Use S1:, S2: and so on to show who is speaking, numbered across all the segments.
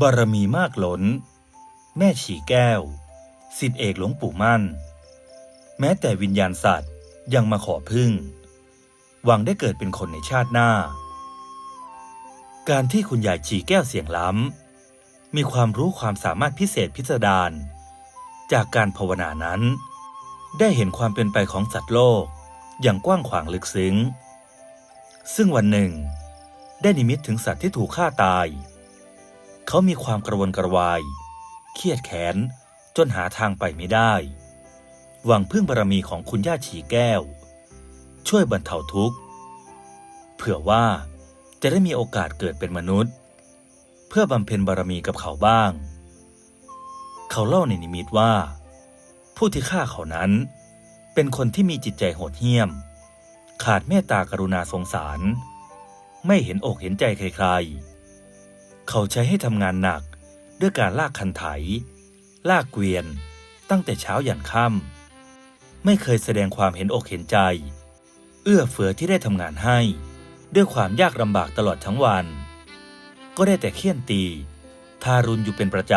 S1: บารมีมากหล้นแม่ฉีแก้ว สิทธิเอกหลวงปู่มั่น แม้แต่วิญญาณสัตว์ยังมาขอพึ่ง หวังได้เกิดเป็นคนในชาติหน้า การที่คุณยายฉีแก้วเสียงล้ำ มีความรู้ความสามารถพิเศษพิสดารจากการภาวนานั้น ได้เห็นความเป็นไปของสัตว์โลก อย่างกว้างขวางลึกซึ้ง ซึ่งวันหนึ่ง ได้นิมิตถึงสัตว์ที่ถูกฆ่าตาย เขามีความกระวนกระวาย เครียดแค้นจนหาทางไปไม่ได้ หวังพึ่งบารมีของคุณย่าฉีแก้ว ช่วยบรรเทาทุกข์ เผื่อว่าจะได้มีโอกาสเกิดเป็นมนุษย์ เพื่อบำเพ็ญบารมีกับเขาบ้าง เขาเล่าในนิมิตว่า ผู้ที่ฆ่าเขานั้น เป็นคนที่มีจิตใจโหดเหี้ยม ขาดเมตตากรุณาสงสาร ไม่เห็นอกเห็นใจใครๆ เขาใช้ให้ทำงานหนักด้วยการลากคันไถ ลากเกวียน ตั้งแต่เช้ายันค่ำไม่เคยแสดงความเห็นอกเห็นใจ เอื้อเฟื้อที่ได้ทำงานให้ ด้วยความยากลำบากตลอดทั้งวัน ก็ได้แต่เคี่ยนตี ทารุณอยู่เป็นประจ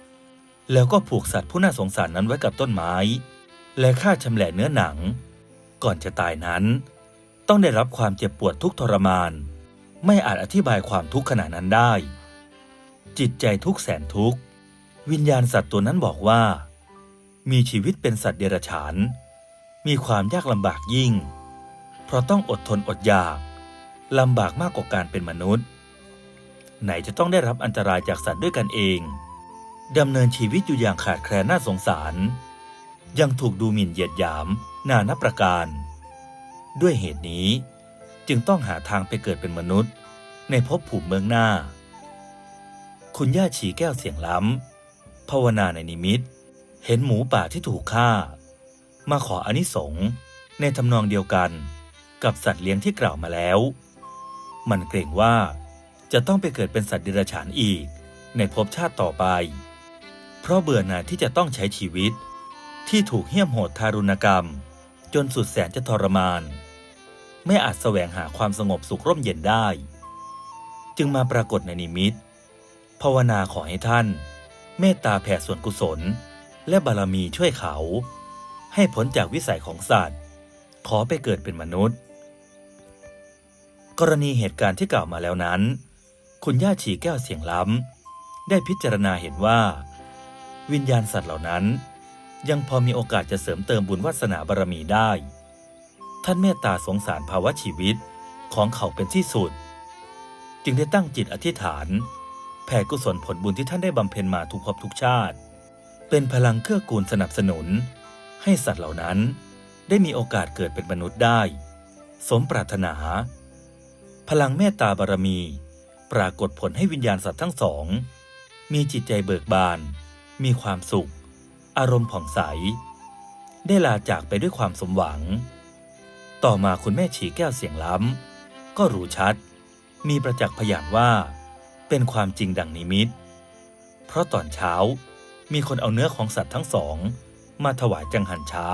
S1: ำ แล้วก็ผูกสัตว์ผู้น่าสงสารนั้นไว้กับต้นไม้ และฆ่าชำแหละเนื้อหนัง ก่อนจะตายนั้น ต้องได้รับความเจ็บปวดทุกทรมาน ไม่อาจอธิบายความทุกข์ขนาดนั้นได้ จิตใจทุกแสนทุกข์ วิญญาณสัตว์ตัวนั้นบอกว่า มีชีวิตเป็นสัตว์เดรัจฉาน มีความยากลำบากยิ่ง เพราะต้องอดทนอดอยากลำบากมากกว่าการเป็นมนุษย์ ไหนจะต้องได้รับอันตรายจากสัตว์ด้วยกันเองดำเนินชีวิตอยู่อย่างขาดแคลนน่าสงสาร ยังถูกดูหมิ่นเหยียดหยามนานับประการ ด้วยเหตุนี้จึงต้องหาทางไปเกิดเป็นมนุษย์ ในภพภูมิเมืองหน้า คุณย่าฉีแก้วเสียงล้ำ ภาวนาในนิมิต เห็นหมูป่าที่ถูกฆ่า มาขออนิสงส์ในทำนองเดียวกันกับสัตว์เลี้ยงที่กล่าวมาแล้ว มันเกรงว่าจะต้องไปเกิดเป็นสัตว์เดรัจฉานอีกในภพชาติต่อไป เพราะเบื่อหน่ายที่จะต้องใช้ชีวิต ที่ถูกเหี้ยมโหดทารุณกรรม จนสุดแสนจะทรมาน ไม่อาจแสวงหาความสงบสุขร่มเย็นได้ จึงมาปรากฏในนิมิต ภาวนาขอให้ท่าน เมตตาแผ่ส่วนกุศล และบารมีช่วยเขา ให้พ้นจากวิสัยของสัตว์ ขอไปเกิดเป็นมนุษย์ กรณีเหตุการณ์ที่กล่าวมาแล้วนั้น คุณย่าฉีแก้วเสียงล้ำได้พิจารณาเห็นว่า วิญญาณสัตว์เหล่านั้น ยังพอมีโอกาสจะเสริมเติมบุญวาสนาบารมีได้ ท่านเมตตาสงสารภาวะชีวิตของเขาเป็นที่สุด จึงได้ตั้งจิตอธิษฐาน แผ่กุศลผลบุญที่ท่านได้บำเพ็ญมาทุกภพทุกชาติ เป็นพลังเกื้อกูลสนับสนุน ให้สัตว์เหล่านั้นได้มีโอกาสเกิดเป็นมนุษย์ได้ สมปรารถนา พลังเมตตาบารมี ปรากฏผลให้วิญญาณสัตว์ทั้งสอง มีจิตใจเบิกบาน มีความสุข อารมณ์ผ่องใส ได้ลาจากไปด้วยความสมหวัง ต่อมาคุณแม่ฉีแก้วเสียงล้ำ ก็รู้ชัด มีประจักษ์พยานว่า เป็นความจริงดังนิมิต เพราะตอนเช้ามีคนเอาเนื้อของสัตว์ทั้งสอง มาถวายจังหันเช้า